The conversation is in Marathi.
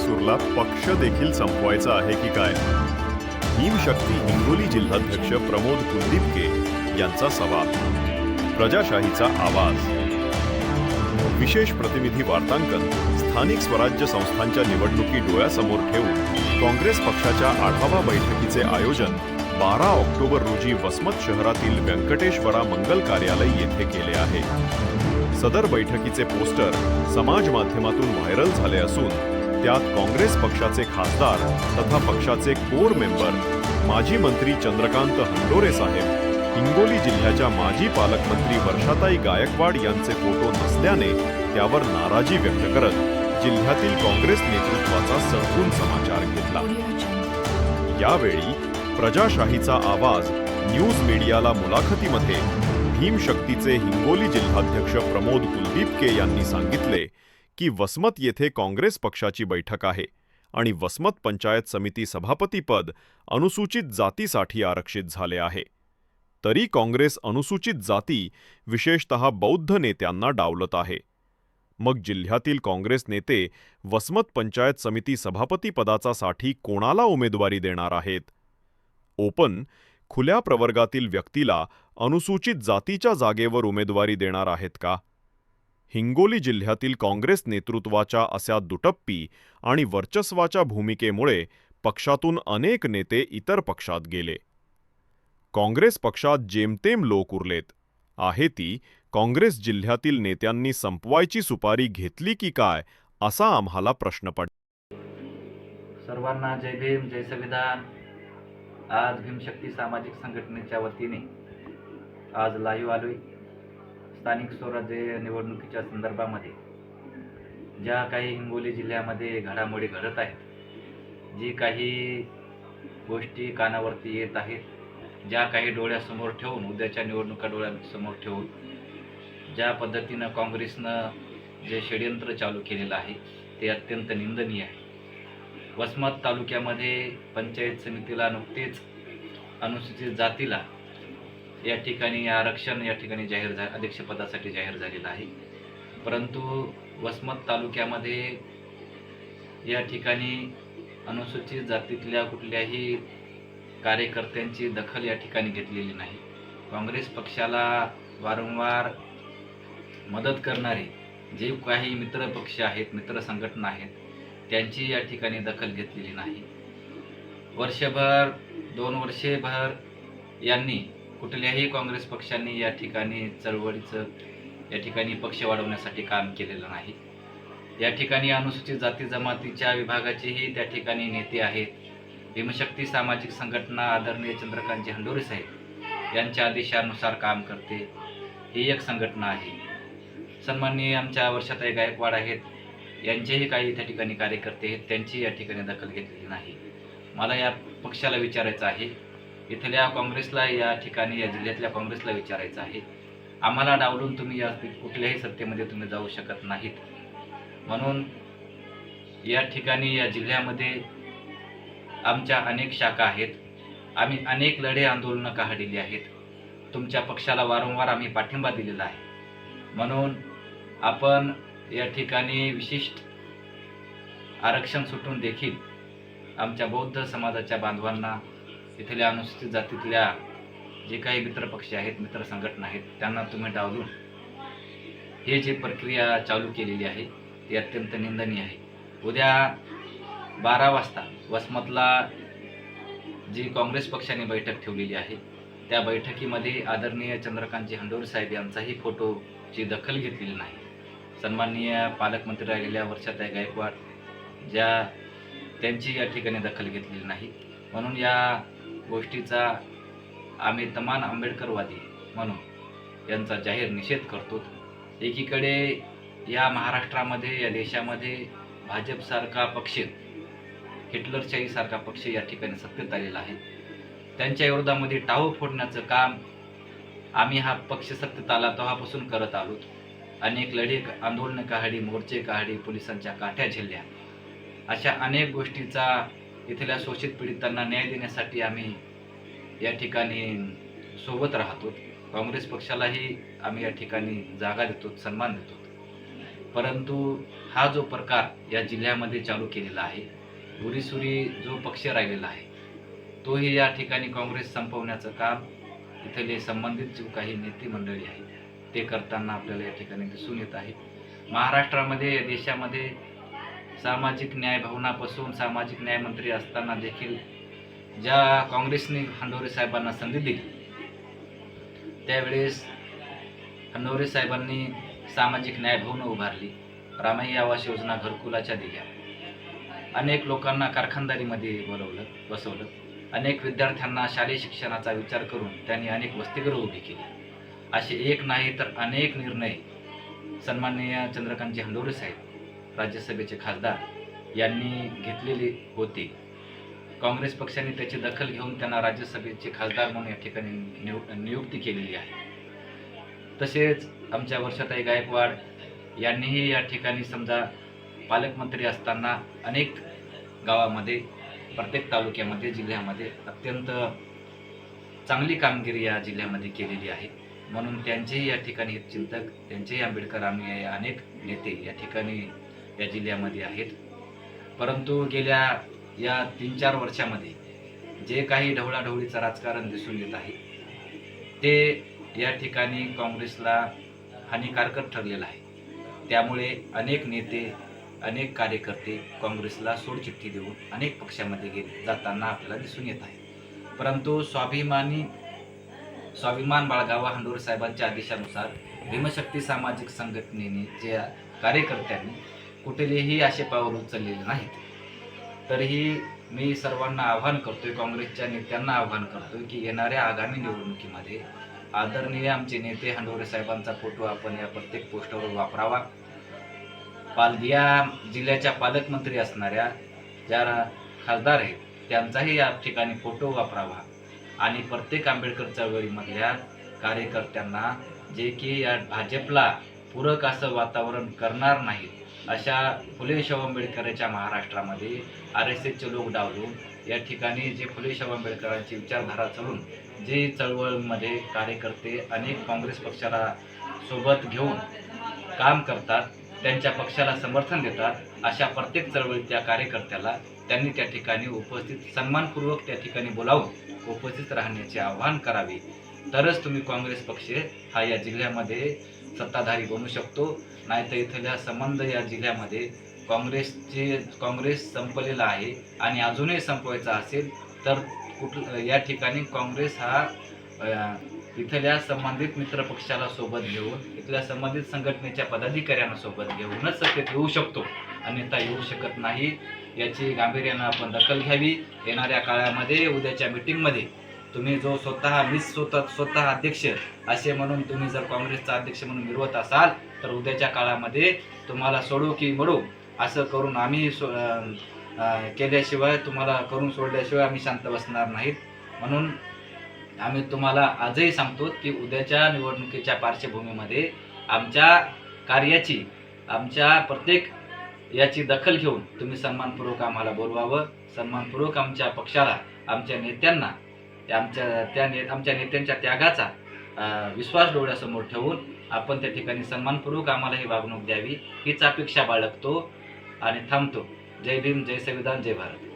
बकासूरला पक्ष देखील संपवायचा आहे की काय? भीमशक्ती हिंगोली जिल्हाध्यक्ष प्रमोद कुलदीपके यांचा सवाल. प्रजाशाहीचा आवाज. विशेष प्रतिनिधी वार्तांकन स्थानिक स्वराज्य संस्थांच्या निवडणुकी डोळ्यासमोर ठेवून काँग्रेस पक्षाच्या आढावा बैठकीचे आयोजन बारा ऑक्टोबर रोजी वसमत शहरातील व्यंकटेश्वरा मंगल कार्यालय येथे केले आहे. सदर बैठकीचे पोस्टर समाज माध्यमातून व्हायरल झाले असून त्यात काँग्रेस पक्षाचे खासदार तथा पक्षाचे कोर मेंबर माजी मंत्री चंद्रकांत हंडोरे साहेब हिंगोली जिल्ह्याच्या माजी पालकमंत्री वर्षाताई गायकवाड यांचे फोटो नसल्याने त्यावर नाराजी व्यक्त करत जिल्ह्यातील काँग्रेस नेतृत्वाचा सडकून समाचार घेतला. यावेळी प्रजाशाहीचा आवाज न्यूज मीडियाला मुलाखतीमध्ये भीमशक्तीचे हिंगोली जिल्हाध्यक्ष प्रमोद कुलदीपके यांनी सांगितले की वसमत येथे काँग्रेस पक्षाची बैठक आहे आणि वसमत पंचायत समिती सभापतीपद अनुसूचित जातीसाठी आरक्षित झाले आहे. तरी काँग्रेस अनुसूचित जाती विशेषतः बौद्ध नेत्यांना डावलत आहे. मग जिल्ह्यातील काँग्रेस नेते वसमत पंचायत समिती सभापतीपदाचा साठी कोणाला उमेदवारी देणार आहेत? ओपन खुल्या प्रवर्गातील व्यक्तीला अनुसूचित जातीच्या जागेवर उमेदवारी देणार आहेत का? हिंगोली जिल्ह्यातील काँग्रेस नेतृत्वाच्या अशा दुटप्पी आणि वर्चस्वाच्या भूमिकेमुळे पक्षातून अनेक नेते इतर पक्षात गेले. काँग्रेस पक्षात जेमतेम लोक उरलेत. आहे ती काँग्रेस जिल्ह्यातील नेत्यांनी संपवायची सुपारी घेतली की काय असा आम्हाला प्रश्न पडला सर्वांना जय भीम जय संविधान. आज भीमशक्ती सामाजिक संघटनेच्या वतीने आज लाईव्ह आलोय. स्थानिक स्वराज्य निवडणुकीच्या संदर्भामध्ये ज्या काही हिंगोली जिल्ह्यामध्ये घडामोडी घडत आहेत जी काही गोष्टी कानावरती येत आहेत ज्या काही डोळ्यासमोर ठेवून उद्याच्या निवडणुका डोळ्यासमोर ठेवून ज्या पद्धतीनं काँग्रेसनं जे षडयंत्र चालू केलेलं आहे ते अत्यंत निंदनीय आहे. वसमत तालुक्यामध्ये पंचायत समितीला नुकतेच अनुसूचित जातीला या ठिकाणी आरक्षण या ठिकाणी जाहीर झा अध्यक्षपदासाठी जाहीर झालेलं आहे. परंतु वसमत तालुक्यामध्ये या ठिकाणी अनुसूचित जातीतल्या कुठल्याही कार्यकर्त्यांची दखल या ठिकाणी घेतलेली नाही. काँग्रेस पक्षाला वारंवार मदत करणारे जे काही मित्र पक्ष आहेत मित्र संघटना आहेत त्यांची या ठिकाणी दखल घेतलेली नाही. वर्षभर दोन वर्षेभर यांनी कुठल्याही काँग्रेस पक्षाने या ठिकाणी चळवळीचं या ठिकाणी पक्ष वाढवण्यासाठी काम केलेलं नाही. या ठिकाणी अनुसूचित जाती जमातीच्या विभागाचेही त्या ठिकाणी नेते आहेत. भीमशक्ती सामाजिक संघटना आदरणीय चंद्रकांतजी हंडोरे साहेब यांच्या आदेशानुसार काम करते. ही एक संघटना आहे. सन्माननीय आमच्या वर्षाताई गायकवाड आहेत. यांचेही काही त्या ठिकाणी कार्यकर्ते आहेत. त्यांची या ठिकाणी दखल घेतलेली नाही. मला या पक्षाला विचारायचं आहे. इथल्या काँग्रेसला या ठिकाणी या जिल्ह्यातल्या काँग्रेसला विचारायचं आहे. आम्हाला डावलून तुम्ही या कुठल्याही सत्तेमध्ये तुम्ही जाऊ शकत नाहीत. म्हणून या ठिकाणी या जिल्ह्यामध्ये आमच्या अनेक शाखा आहेत. आम्ही अनेक लढे आंदोलनं काढलेली आहेत. तुमच्या पक्षाला वारंवार आम्ही पाठिंबा दिलेला आहे. म्हणून आपण या ठिकाणी विशिष्ट आरक्षण सुटून देखील आमच्या बौद्ध समाजाच्या बांधवांना इथल्या अनुसूचित जातीतल्या जे काही मित्रपक्ष आहेत मित्र संघटना आहेत त्यांना तुम्ही डावलून हे जी प्रक्रिया चालू केलेली आहे ती अत्यंत निंदनीय आहे. उद्या बारा वाजता वसमतला जी काँग्रेस पक्षाने बैठक ठेवलेली आहे त्या बैठकीमध्ये आदरणीय चंद्रकांतजी हंडोरे साहेब यांचाही फोटोची दखल घेतलेली नाही. सन्माननीय पालकमंत्री राहिलेल्या वर्षाताई गायकवाड ज्या त्यांची या ठिकाणी दखल घेतलेली नाही. म्हणून या गोष्टीचा आम्ही तमान आंबेडकरवादी म्हणून यांचा जाहीर निषेध करतो. एकीकडे या महाराष्ट्रामध्ये या देशामध्ये भाजपसारखा पक्ष हिटलरशाहीसारखा पक्ष या ठिकाणी सत्तेत आलेला आहे. त्यांच्या विरोधामध्ये टाहो फोडण्याचं काम आम्ही हा पक्ष सत्तेत आला तेव्हापासून करत आलो अनेक लढे आंदोलन काहाडी मोर्चे काहाडी पोलिसांच्या काठ्या झेलल्या. अशा अनेक गोष्टीचा इथल्या शोषित पीडितांना न्याय देण्यासाठी आम्ही या ठिकाणी सोबत राहतो. काँग्रेस पक्षालाही आम्ही या ठिकाणी जागा देतो सन्मान देतो. परंतु हा जो प्रकार या जिल्ह्यामध्ये चालू केलेला आहे उरीसुरी जो पक्ष राहिलेला आहे तोही या ठिकाणी काँग्रेस संपवण्याचं काम इथले संबंधित जो काही नेते मंडळी आहेत ते करताना आपल्याला या ठिकाणी दिसून येत आहे महाराष्ट्रामध्ये देशामध्ये सामाजिक न्याय भवनापासून सामाजिक न्यायमंत्री असताना देखील ज्या काँग्रेसने हंडोरे साहेबांना संधी दिली त्यावेळेस हंडोरे साहेबांनी सामाजिक न्याय भवन उभारली रामाई आवास योजना घरकुलाच्या दिल्या. अनेक लोकांना कारखानदारीमध्ये बोलवलं बसवलं. अनेक विद्यार्थ्यांना शालेय शिक्षणाचा विचार करून त्यांनी अनेक वसतिगृह उभी केली. असे एक नाही तर अनेक निर्णय सन्माननीय चंद्रकांतजी हंडोरे साहेब राज्यसभेचे खासदार यांनी घेतलेले होते. काँग्रेस पक्षाने त्याची दखल घेऊन त्यांना राज्यसभेचे खासदार म्हणून या ठिकाणी नियु नियुक्ती केलेली आहे. तसेच आमच्या वर्षाताई गायकवाड यांनीही या ठिकाणी समजा पालकमंत्री असताना अनेक गावामध्ये प्रत्येक तालुक्यामध्ये जिल्ह्यामध्ये अत्यंत चांगली कामगिरी या जिल्ह्यामध्ये केलेली आहे. म्हणून त्यांचेही या ठिकाणी हितचिंतक त्यांचेही आंबेडकर आम्ही अनेक नेते या ठिकाणी या जिल्ह्यामध्ये आहेत. परंतु गेल्या या तीन चार वर्षामध्ये जे काही ढवळाढवळीचं राजकारण दिसून येत आहे ते या ठिकाणी काँग्रेसला हानिकारक ठरलेलं आहे. त्यामुळे अनेक नेते अनेक कार्यकर्ते काँग्रेसला सोडचिठ्ठी देऊन अनेक पक्षामध्ये गेले जाताना आपल्याला दिसून येत आहे. परंतु स्वाभिमानी स्वाभिमान बाळगावा हंडोर साहेबांच्या आदेशानुसार भीमशक्ती सामाजिक संघटनेने ज्या कार्यकर्त्यांनी कुठलेही असे पाऊल उचललेले नाहीत. तरीही मी सर्वांना आव्हान करतोय काँग्रेसच्या नेत्यांना आव्हान करतोय की येणाऱ्या आगामी निवडणुकीमध्ये आदरणीय आमचे नेते हंडोरे साहेबांचा फोटो आपण या प्रत्येक पोस्टवर वापरावा. पाल या जिल्ह्याच्या पालकमंत्री असणाऱ्या ज्या खासदार आहेत त्यांचाही या ठिकाणी फोटो वापरावा. आणि प्रत्येक आंबेडकर चळवळीमधल्या कार्यकर्त्यांना जे की या भाजपला पूरक असं वातावरण करणार नाहीत अशा फुले शाहू आंबेडकरांच्या महाराष्ट्रामध्ये आर एस एसचे लोक डावलून या ठिकाणी जे फुले शाहू आंबेडकरांची विचारधारा चालून जे चळवळीमध्ये कार्यकर्ते अनेक काँग्रेस पक्षाला सोबत घेऊन काम करतात त्यांच्या पक्षाला समर्थन देतात अशा प्रत्येक चळवळीत त्या कार्यकर्त्याला त्यांनी त्या ठिकाणी उपस्थित सन्मानपूर्वक त्या ठिकाणी बोलावून उपस्थित राहण्याचे आवाहन करावे. तरच तुम्ही काँग्रेस पक्ष हा या जिल्ह्यामध्ये सत्ताधारी बनू शकतो. नाहीतर इथल्या संबंध या जिल्ह्यामध्ये काँग्रेसचे काँग्रेस संपलेला आहे आणि अजूनही संपवायचा असेल तर कुठ या ठिकाणी काँग्रेस हा इथल्या संबंधित मित्र पक्षाला सोबत घेऊन इथल्या संबंधित संघटनेच्या पदाधिकाऱ्यांना सोबत घेऊनच सत्तेत येऊ शकतो. अन्यथा येऊ शकत नाही. याची गांभीर्यानं आपण दखल घ्यावी. येणाऱ्या काळामध्ये उद्याच्या मीटिंगमध्ये तुम्ही जो स्वतः मी स्वतः स्वतः अध्यक्ष असे म्हणून तुम्ही जर काँग्रेसचा अध्यक्ष म्हणून मिळवत असाल तर उद्याच्या काळामध्ये तुम्हाला सोडू की मडू असं करून आम्ही सो- केल्याशिवाय तुम्हाला करून सोडल्याशिवाय आम्ही शांत बसणार नाहीत. म्हणून आम्ही तुम्हाला आजही सांगतो की उद्याच्या निवडणुकीच्या पार्श्वभूमीमध्ये आमच्या कार्याची आमच्या प्रत्येक याची दखल घेऊन तुम्ही सन्मानपूर्वक आम्हाला बोलवावं. सन्मानपूर्वक आमच्या पक्षाला आमच्या नेत्यांना आमच्या त्या ने आमच्या नेत्यांच्या त्यागाचा विश्वास डोळ्यासमोर ठेवून आपण त्या ठिकाणी सन्मानपूर्वक आम्हाला ही वागणूक द्यावी हीच अपेक्षा बाळगतो आणि थांबतो. जय भीम जय संविधान जय भारत.